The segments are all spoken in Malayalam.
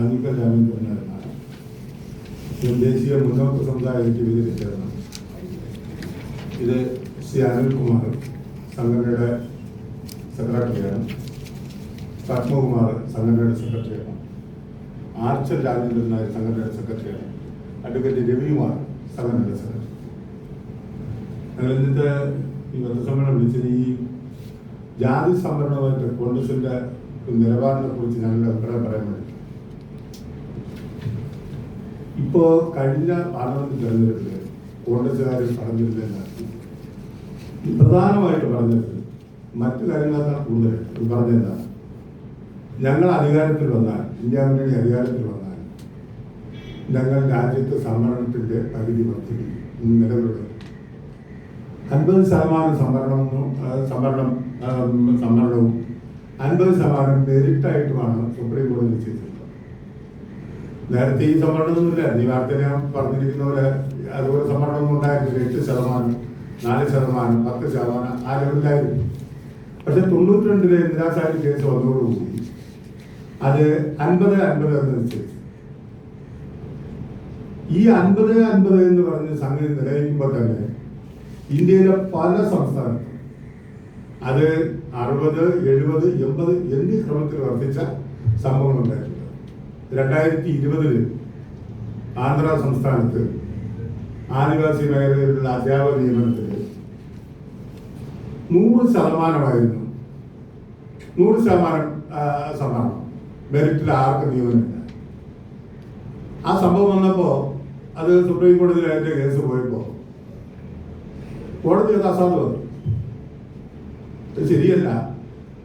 സാമൂഹിക ജാമ്യം തന്നെയാണ് ദേശീയ മുന്നോക്ക സമുദായത്തിൽ ഇതിൽ ഇത് ശ്രീ അനിൽകുമാർ സംഘടനയുടെ സെക്രട്ടറിയാണ്. പത്മകുമാർ സംഘടനയുടെ സെക്രട്ടറിയാണ്. ആർച്ചൽ രാജേന്ദ്രൻ നായർ സംഘടനയുടെ സെക്രട്ടറിയാണ്. അഡ്വക്കേറ്റ് രവികുമാർ സംഘടനയുടെ സെക്രട്ടറി. ഞങ്ങൾ ഇന്നത്തെ ഈ പത്രസമ്മേളനം വിളിച്ചത് ഈ ജാതി സംവരണമായിട്ട് കോൺഗ്രസിന്റെ നിലപാടിനെ കുറിച്ച് ഞങ്ങളുടെ അഭിപ്രായം പറയാൻ വേണ്ടി. ഇപ്പോ കഴിഞ്ഞ പാർലമെന്റ് തെരഞ്ഞെടുപ്പിൽ കോൺഗ്രസുകാർ പറഞ്ഞിരുന്നില്ല പ്രധാനമായിട്ട് പറഞ്ഞത് മറ്റു കാര്യങ്ങളെക്കാൾ കൂടുതൽ പറഞ്ഞെന്താണ് പറഞ്ഞെന്താ ഞങ്ങൾ അധികാരത്തിൽ വന്നാൽ ഇന്ത്യ മുന്നണി അധികാരത്തിൽ വന്നാൽ ഞങ്ങൾ രാജ്യത്ത് സംവരണത്തിന്റെ പരിധി വർദ്ധിപ്പിക്കും ഇന്ന് നിലവിലുള്ളത് അൻപത് ശതമാനം സംവരണം സംവരണം സംവരണവും അൻപത് ശതമാനം നേരിട്ടായിട്ടുമാണ് സുപ്രീം കോടതി നിശ്ചയിച്ചിട്ടുള്ളത് നേരത്തെ ഈ സംവരണമൊന്നുമില്ല നീ വാർത്ത ഞാൻ പറഞ്ഞിരിക്കുന്ന പോലെ അതുപോലെ സംവരണമൊന്നും ഉണ്ടായിരുന്നില്ല. എട്ട് ശതമാനം നാല് ശതമാനം പത്ത് ശതമാനം ആ ലെവലിലായിരുന്നു പക്ഷെ തൊണ്ണൂറ്റി രണ്ടിലെ ഇന്ദിരാശാരി കേസ് വന്നതോടുകൂടി അത് അൻപത് അൻപത് എന്ന് വെച്ച് ഈ അൻപത് അൻപത് എന്ന് പറഞ്ഞ സംഗതി നിലനിൽക്കുമ്പോൾ തന്നെ ഇന്ത്യയിലെ പല സംസ്ഥാനത്തും അത് അറുപത് എഴുപത് എൺപത് എന്നീ ക്രമത്തിൽ വർദ്ധിച്ച സംഭവങ്ങളുണ്ടായിരുന്നു. രണ്ടായിരത്തി ഇരുപതിൽ ആന്ധ്ര സംസ്ഥാനത്ത് ആദിവാസി മേഖലയിലുള്ള അധ്യാപക നിയമനത്തിൽ നൂറ് ശതമാനമായിരുന്നു. നൂറ് ശതമാനം സമ്മാനം മെറിറ്റിൽ ആർക്ക് നിയമനമില്ല. ആ സംഭവം വന്നപ്പോൾ അത് സുപ്രീം കോടതിയിൽ അതിന്റെ കേസ് പോയപ്പോ കോടതി അത് അത് ശരിയല്ല.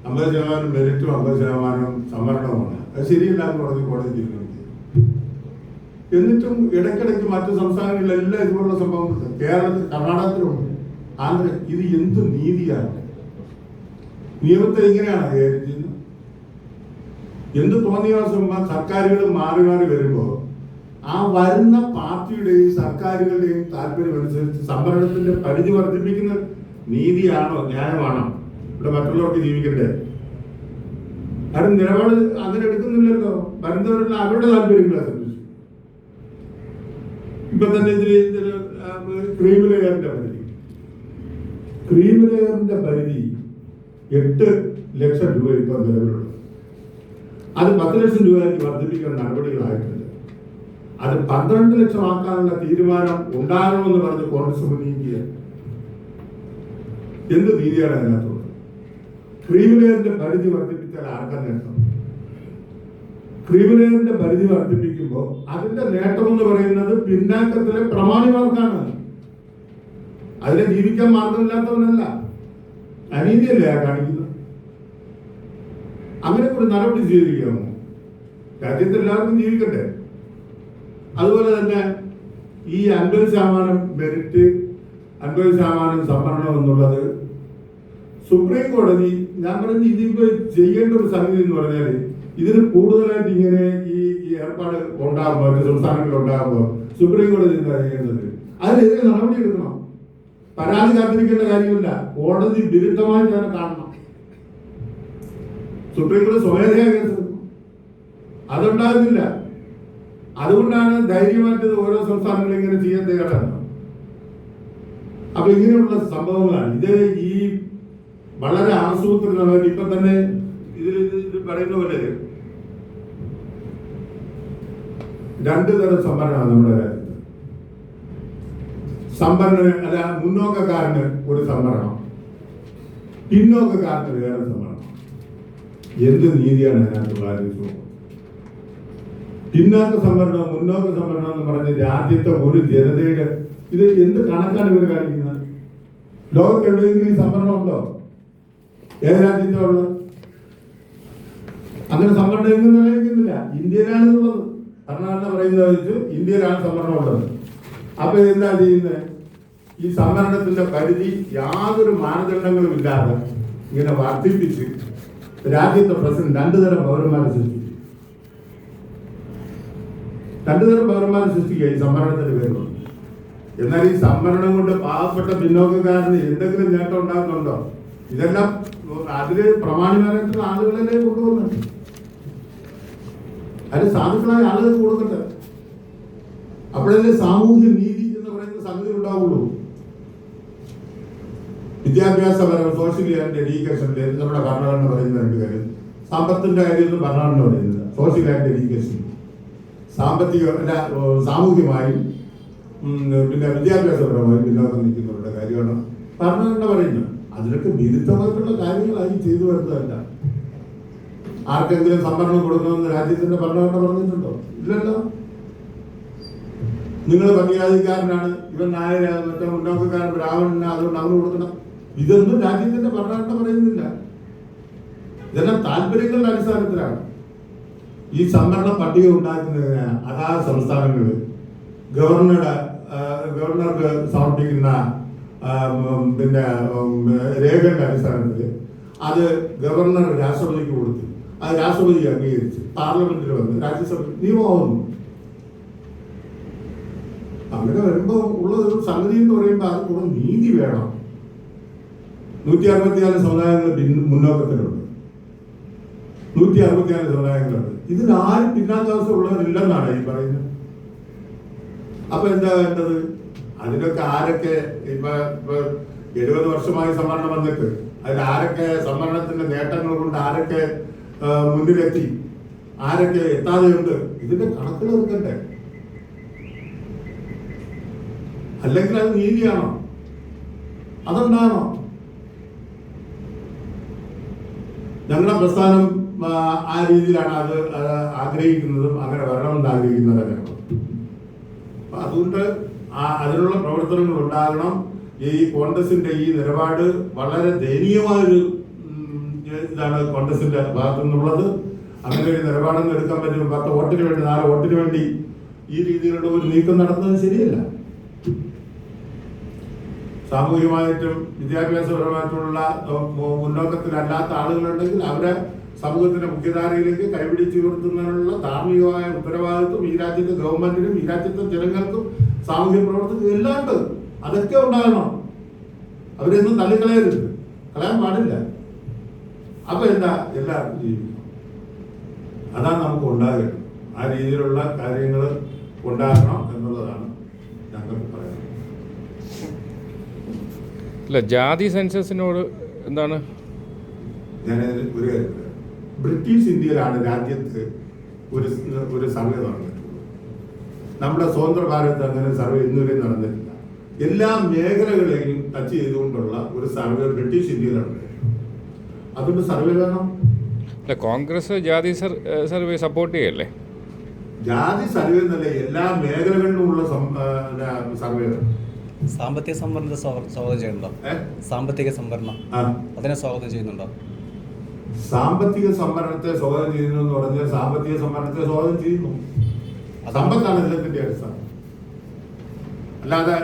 അമ്പത് ശതമാനം മെറിറ്റും അമ്പത് ശതമാനം സംവരണവുമാണ് അത് ശരിയല്ല എന്ന് പറഞ്ഞ് കോടതി തീരുമാനിച്ചു എന്നിട്ടും ഇടയ്ക്കിടയ്ക്ക് മറ്റു സംസ്ഥാനങ്ങളിലെല്ലാം ഇതുപോലുള്ള സംഭവങ്ങളുണ്ട്. കേരളത്തിൽ കർണാടകത്തിലുണ്ട്. ആന്ധ്ര ഇത് എന്ത് നീതിയാണ്? നിയമത്തെ ഇങ്ങനെയാണ് കൈകാര്യം ചെയ്യുന്നത് എന്ത് തോന്നിയാസം സർക്കാരുകൾ മാറി മാറി വരുമ്പോൾ ആ വരുന്ന പാർട്ടിയുടെയും സർക്കാരുകളുടെയും താല്പര്യം അനുസരിച്ച് സംവരണത്തിന്റെ പരിധി വർദ്ധിപ്പിക്കുന്ന നീതിയാണോ ന്യായമാണോ? ഇവിടെ മറ്റുള്ളവർക്ക് ജീവിക്കണ്ടേ കാരണം നിലപാട് അങ്ങനെ എടുക്കുന്നില്ലല്ലോ. വരുന്നവരുള്ള അവരുടെ താല്പര്യങ്ങളെ സംബന്ധിച്ചു ഇപ്പൊ തന്നെ ഇതിൽ ക്രീം ലെയറിന്റെ പരിധി. ക്രീം ലെയറിന്റെ പരിധി എട്ട് ലക്ഷം രൂപ ഇപ്പൊ നിലവിലുള്ളത്. അത് പത്ത് ലക്ഷം രൂപയ്ക്ക് വർദ്ധിപ്പിക്കുന്ന നടപടികളായിട്ടുണ്ട്. അത് പന്ത്രണ്ട് ലക്ഷം ആക്കാനുള്ള തീരുമാനം ഉണ്ടാകണമെന്ന് പറഞ്ഞ് കോൺഗ്രസ് ഉന്നയിക്കുക എന്ത് നീതിയാണ് അതിനകത്തുള്ളത് ക്രീമിലെയറിന്റെ പരിധി വർദ്ധിപ്പിച്ചാൽ ആർക്കാ നേട്ടം? ക്രീമിലെയറിന്റെ പരിധി വർദ്ധിപ്പിക്കുമ്പോൾ അതിന്റെ നേട്ടം എന്ന് പറയുന്നത് പിന്നാക്കത്തിലെ പ്രമാണിമാർക്കാണ്. അതിനെ ജീവിക്കാൻ മാർഗമില്ലാത്തവനല്ല അനീതിയല്ലേ കാണിക്കുന്നത്? അങ്ങനെ ഒരു നടപടി സ്വീകരിക്കാമോ? രാജ്യത്ത് എല്ലാവർക്കും ജീവിക്കട്ടെ. അതുപോലെ തന്നെ ഈ അൻപത് ശതമാനം മെറിറ്റ് അൻപത് ശതമാനം സംവരണം എന്നുള്ളത് സുപ്രീം കോടതി ഞാൻ പറഞ്ഞ ഇതിപ്പോ ചെയ്യേണ്ട ഒരു സംഗതി എന്ന് പറഞ്ഞാൽ ഇതിന് കൂടുതലായിട്ട് ഇങ്ങനെ ഈ ഏർപ്പാട് ഉണ്ടാകുമ്പോൾ മറ്റു സംസ്ഥാനങ്ങളിൽ ഉണ്ടാകുമ്പോൾ സുപ്രീം കോടതി എന്താ ചെയ്യേണ്ടത്. അതിനെതിരെ നടപടി എടുക്കണം. പരാതി കാത്തിരിക്കേണ്ട കാര്യമില്ല. കോടതി വിരുദ്ധമായി തന്നെ കാണണം. സുപ്രീം കോടതി സ്വമേധയാ കേസ് അതുണ്ടാകുന്നില്ല അതുകൊണ്ടാണ് ധൈര്യമായിട്ട് ഓരോ സംസ്ഥാനങ്ങളും ഇങ്ങനെ ചെയ്യാൻ തയ്യാറാണ് അപ്പൊ ഇങ്ങനെയുള്ള സംഭവങ്ങളാണ്. ഇത് ഈ വളരെ ആസൂത്രിതമായിട്ട് ഇപ്പൊ തന്നെ ഇതിൽ ഇത് പറയുന്ന പോലെ രണ്ടു തരം സംവരണമാണ് നമ്മുടെ രാജ്യത്ത്. സമ്പന്നന് അല്ല മുന്നോക്കക്കാരന് ഒരു സംവരണം പിന്നോക്കക്കാരന് വേറെ സംവരണം എന്ത് നീതിയാണ് അതിനകത്തുള്ള ആലോചിച്ചു പിന്നാക്ക സംവരണം മുന്നോക്ക സംവരണം എന്ന് പറഞ്ഞ് രാജ്യത്തെ ഒരു ജനതയുടെ ഇത് എന്ത് കണക്കാണ് ഇവർ കാണിക്കുന്നത്? ലോകത്ത് എവിടെയെങ്കിലും സംവരണം ഉണ്ടോ? ഏത് രാജ്യത്താ ഉള്ളത് അങ്ങനെ സംവരണം എങ്ങും നിലനിൽക്കുന്നില്ല. ഇന്ത്യയിലാണ് ഉള്ളത് കർണാടക പറയുന്നത് വെച്ച് ഇന്ത്യയിലാണ് സംവരണം ഉള്ളത്. അപ്പൊ എന്താ ചെയ്യുന്നത് ഈ സംവരണത്തിന്റെ പരിധി യാതൊരു മാനദണ്ഡങ്ങളും ഇല്ലാതെ ഇങ്ങനെ വർദ്ധിപ്പിച്ച് രാജ്യത്തെ പ്രസിഡന്റ് രണ്ടു തരം പൗരന്മാരെ സൃഷ്ടിച്ചു രണ്ടു തരം പൗരന്മാരെ സൃഷ്ടിക്കുക ഈ സംവരണത്തിന്റെ പേരിലുണ്ട് എന്നാൽ ഈ സംവരണം കൊണ്ട് പാവപ്പെട്ട പിന്നോക്കക്കാരന് എന്തെങ്കിലും നേട്ടം ഉണ്ടാകുന്നുണ്ടോ ഇതെല്ലാം അതിൽ പ്രമാണിമാരായിട്ടുള്ള ആളുകളല്ലേ കൊണ്ടുപോകുന്നത് അതിന് സാധുക്കളായ ആളുകൾ കൊടുക്കട്ടെ അപ്പോഴല്ലേ സാമൂഹ്യ നീതി എന്ന് പറയുന്ന സംഗതി ഉണ്ടാവുള്ളൂ. വിദ്യാഭ്യാസപരം സോഷ്യൽ ആൻഡ് എഡ്യൂക്കേഷന്റെ നമ്മുടെ ഭരണഘടന പറയുന്ന രണ്ട് കാര്യം. സമ്പത്തിന്റെ കാര്യം ഭരണഘടന പറയുന്നത്. സോഷ്യൽ ആൻഡ് എഡ്യൂക്കേഷൻ സാമ്പത്തിക അല്ല സാമൂഹ്യമായും പിന്നെ വിദ്യാഭ്യാസപരമായും പിന്നോക്കം നിൽക്കുന്നവരുടെ കാര്യമാണ് ഭരണഘടന പറയുന്നത്. അതിനൊക്കെ വിരുദ്ധമായിട്ടുള്ള കാര്യങ്ങളായി ചെയ്തു വരുന്നതല്ല. ആർക്കെങ്കിലും സംവരണം കൊടുക്കണമെന്ന് രാജ്യത്തിന്റെ ഭരണഘടന പറഞ്ഞിട്ടുണ്ടോ? ഇല്ലല്ലോ. നിങ്ങൾ പട്ടികാധികാരനാണ് ഇവൻ നായര മറ്റേ മുന്നോക്കക്കാരൻ ബ്രാഹ്മണന് അതുകൊണ്ട് അവന് കൊടുക്കണം. ഇതൊന്നും രാജ്യത്തിന്റെ ഭരണഘടന പറയുന്നില്ല. ഇതെല്ലാം താല്പര്യങ്ങളുടെ അടിസ്ഥാനത്തിലാണ്. ഈ സംവരണ പട്ടിക ഉണ്ടാക്കുന്നതിന് അതാത് സംസ്ഥാനങ്ങളിൽ ഗവർണറുടെ ഗവർണർക്ക് സമർപ്പിക്കുന്ന പിന്നെ രേഖയുടെ അടിസ്ഥാനത്തിൽ അത് ഗവർണർ രാഷ്ട്രപതിക്ക് കൊടുത്തു. അത് രാഷ്ട്രപതി അംഗീകരിച്ച്. പാർലമെന്റിൽ വന്ന് രാജ്യസഭ നിയമമാവുന്നു. അങ്ങനെ വരുമ്പോൾ ഉള്ള ഒരു സംഗതി എന്ന് പറയുമ്പോൾ അത് കൂടെ നീതി വേണം. നൂറ്റി അറുപത്തിനാല് സമുദായങ്ങൾ മുന്നോക്കത്തിലുണ്ട്. നൂറ്റി അറുപത്തിനാല് സമുദായങ്ങളുണ്ട്. ഇതിൽ ആരും ഉള്ളവരില്ലെന്നാണ് ഈ പറയുന്നത്. അപ്പൊ എന്താ വേണ്ടത്? അതിനൊക്കെ ആരൊക്കെ ഇപ്പൊ ഇപ്പൊ എഴുപത് വർഷമായി സംവരണം വന്നിട്ട് അതിൽ ആരൊക്കെ സംവരണത്തിന്റെ നേട്ടങ്ങൾ കൊണ്ട് ആരൊക്കെ മുന്നിലെത്തി ആരൊക്കെ എത്താതെയുണ്ട് ഇതിന്റെ കണക്ക് എടുക്കണ്ടേ അല്ലെങ്കിൽ അത് നീതിയാണോ? അതെന്താണോ? ഞങ്ങളുടെ പ്രസ്ഥാനം ആ, രീതിയിലാണ് അത് ആഗ്രഹിക്കുന്നതും അങ്ങനെ വരണമെന്ന് ആഗ്രഹിക്കുന്നവരാണ് അതുകൊണ്ട് ആ അതിനുള്ള പ്രവർത്തനങ്ങൾ ഉണ്ടാകണം ഈ കോൺഗ്രസിന്റെ ഈ നിലപാട് വളരെ ദയനീയമായൊരു ഇതാണ് കോൺഗ്രസിന്റെ ഭാഗത്തു നിന്നുള്ളത്. അങ്ങനെ ഒരു നിലപാടൊന്നും എടുക്കാൻ പറ്റും. പത്ത് വോട്ടിന് വേണ്ടി നാല് വോട്ടിന് വേണ്ടി ഈ രീതിയിലുള്ള ഒരു നീക്കം നടത്തുന്നത് ശരിയല്ല. സാമൂഹികമായിട്ടും വിദ്യാഭ്യാസപരമായിട്ടുള്ള മുന്നോക്കത്തിലല്ലാത്ത ആളുകളുണ്ടെങ്കിൽ അവരെ സമൂഹത്തിന്റെ മുഖ്യധാരയിലേക്ക് കൈപിടിച്ചു നിർത്തുന്നതിനുള്ള ധാർമ്മികമായ ഉത്തരവാദിത്വം ഈ രാജ്യത്തെ ഗവൺമെന്റിനും ഈ രാജ്യത്തെ ജനങ്ങൾക്കും സാമൂഹ്യ പ്രവർത്തകർ എല്ലാം ഉണ്ട്. അതൊക്കെ ഉണ്ടാകണം. അവരെന്നും തള്ളിക്കളയരുത്. കളയാൻ പാടില്ല. അപ്പൊ എന്താ? എല്ലാവർക്കും ജീവിക്കണം. അതാണ് നമുക്ക് ഉണ്ടാകരുത് ആ രീതിയിലുള്ള കാര്യങ്ങൾ ഉണ്ടാകണം എന്നുള്ളതാണ് ഞങ്ങൾക്ക് പറയുന്നത്. അല്ല ജാതി സെൻസസിനോട് എന്താണ്? ഞാൻ ഒരു കാര്യം ബ്രിട്ടീഷ് ഇന്ത്യയിലാണ് രാജ്യത്ത് ഒരു ഒരു സർവേ നടന്നിട്ടുള്ളത് നമ്മുടെ സ്വതന്ത്ര ഭാരത് അങ്ങനെ സർവേ ഇന്നുവരെ നടന്നിട്ടില്ല. എല്ലാ മേഖലകളെയും ടച്ച് ചെയ്തുകൊണ്ടുള്ള ഒരു സർവേ ബ്രിട്ടീഷ് ഇന്ത്യയിലാണ് അതുകൊണ്ട് സർവേ വേണം. അല്ല കോൺഗ്രസ് ജാതി സർ സർവേ സപ്പോർട്ട് ചെയ്യല്ലേ? ജാതി സർവേ എന്നല്ല എല്ലാ മേഖലകളിലുമുള്ള സർവേ സാമ്പത്തിക സംവരണത്തെ സ്വാഗ- സ്വാഗതം ചെയ്യുന്നുണ്ടോ? സാമ്പത്തിക സംവരണം. അതിനെ സ്വാഗതം ചെയ്യുന്നുണ്ടോ? സാമ്പത്തിക സംവരണത്തെ സ്വാഗതം ചെയ്യുന്നു എന്ന് പറഞ്ഞാൽ സാമ്പത്തിക സംവരണത്തെ സ്വാഗതം ചെയ്യുന്നു. സമ്പത്താണ് എല്ലാത്തിന്റെ അടിസ്ഥാനം. അല്ലാതെ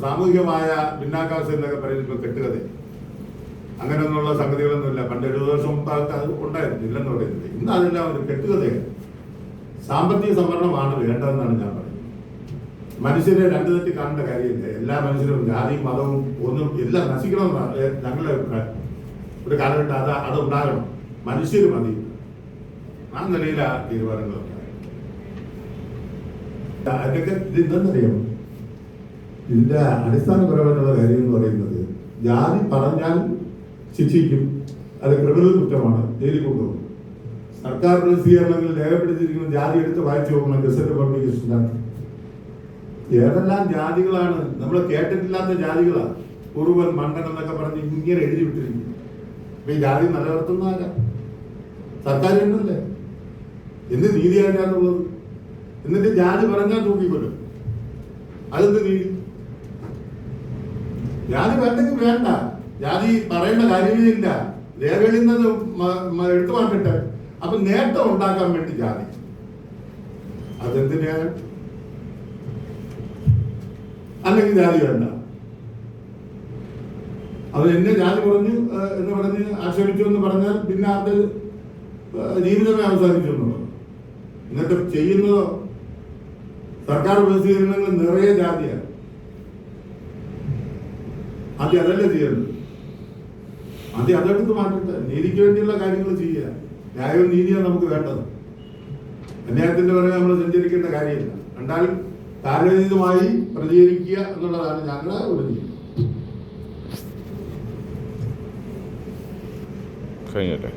സാമൂഹികമായ ഭിന്നാകാവസ്ഥ എന്നൊക്കെ പറയുന്നത് കെട്ടുകഥ അങ്ങനെയൊന്നുള്ള സംഗതികളൊന്നുമില്ല. പണ്ട് എഴുപത് വർഷം മുമ്പ് അത് ഉണ്ടായിരുന്നു. ഇല്ലെന്ന് പറയുന്നത്. ഇന്ന് അതെല്ലാം ഒരു കെട്ടുകഥയാണ്. സാമ്പത്തിക സംവരണമാണ് വേണ്ടതെന്നാണ് ഞാൻ പറയുന്നത്. മനുഷ്യരെ രണ്ടു തെറ്റി കാണേണ്ട കാര്യമില്ല. എല്ലാ മനുഷ്യരും ജാതിയും മതവും ഒന്നും എല്ലാം നശിക്കണമെന്നാണ് ഞങ്ങളുടെ അഭിപ്രായം. ഒരു കാലഘട്ടം അത് അത് ഉണ്ടാകണം. മനുഷ്യർ മതി. ആ നിലയിലാ തീരുമാനങ്ങൾ അതിനൊക്കെ ഇത് എന്തെന്നറിയാമോ ഇതിന്റെ അടിസ്ഥാനപരമായിട്ടുള്ള കാര്യം എന്ന് പറയുന്നത് ജാതി പറഞ്ഞാൽ ശിക്ഷിക്കും അത് ക്രിമിനൽ കുറ്റമാണ് ജയിലിൽ കൊണ്ടുപോകും. സർക്കാർ പ്രസിദ്ധീകരണങ്ങളിൽ രേഖപ്പെടുത്തിയിരിക്കുന്ന ജാതി എടുത്ത് വായിച്ചു നോക്കണം ഗസറ്റ് പബ്ലിക്കേഷൻ ഏതെല്ലാം ജാതികളാണ് നമ്മൾ കേട്ടിട്ടില്ലാത്ത ജാതികളാണ് കുറുവൻ മണ്ടൻ എന്നൊക്കെ പറഞ്ഞ് ഇങ്ങനെ എഴുതി വിട്ടിരിക്കുന്നു. അപ്പൊ ഈ ജാതി നിലനിർത്തുന്ന ആരാ സർക്കാർ എന്ത് അതിനകത്തുള്ളത് എന്നിട്ട് ജാതി പറഞ്ഞാൽ തൂക്കിക്കൊല്ലും. അതെന്ത് നീതി ജാതി വേണ്ടെങ്കിൽ വേണ്ട. ജാതി പറയേണ്ട കാര്യമേ ഇല്ല നിന്ന് എടുത്തു പറഞ്ഞിട്ട്. അപ്പൊ നേട്ടം ഉണ്ടാക്കാൻ വേണ്ടി ജാതി അതെന്തിനാ? അല്ലെങ്കിൽ ജാതി വേണ്ട. അത് എന്നെ ജാതി പറഞ്ഞു എന്ന് പറഞ്ഞ് ആക്ഷേപിച്ചു എന്ന് പറഞ്ഞാൽ പിന്നെ അത് ജീവിതമേ അവസാനിച്ചു എന്നുള്ളത് എന്നിട്ട് ചെയ്യുന്നതോ സർക്കാർ പ്രസിദ്ധീകരണങ്ങൾ നിറയെ ജാതിയാണ്. ആദ്യം അതല്ലേ ചെയ്യേണ്ടത് ആദ്യം അതെടുത്ത് മാറ്റട്ടെ നീതിക്ക് വേണ്ടിയുള്ള കാര്യങ്ങൾ ചെയ്യുക. ന്യായവും നീതിയാണ് നമുക്ക് വേണ്ടത്. അന്യായത്തിന്റെ പുറകെ നമ്മൾ സഞ്ചരിക്കേണ്ട കാര്യമില്ല. കണ്ടാൽ താരതമ്യമായി പ്രതികരിക്കുക എന്നുള്ളതാണ് ഞങ്ങളുടെ ഒരു നീതി. കഴിഞ്ഞല്ലേ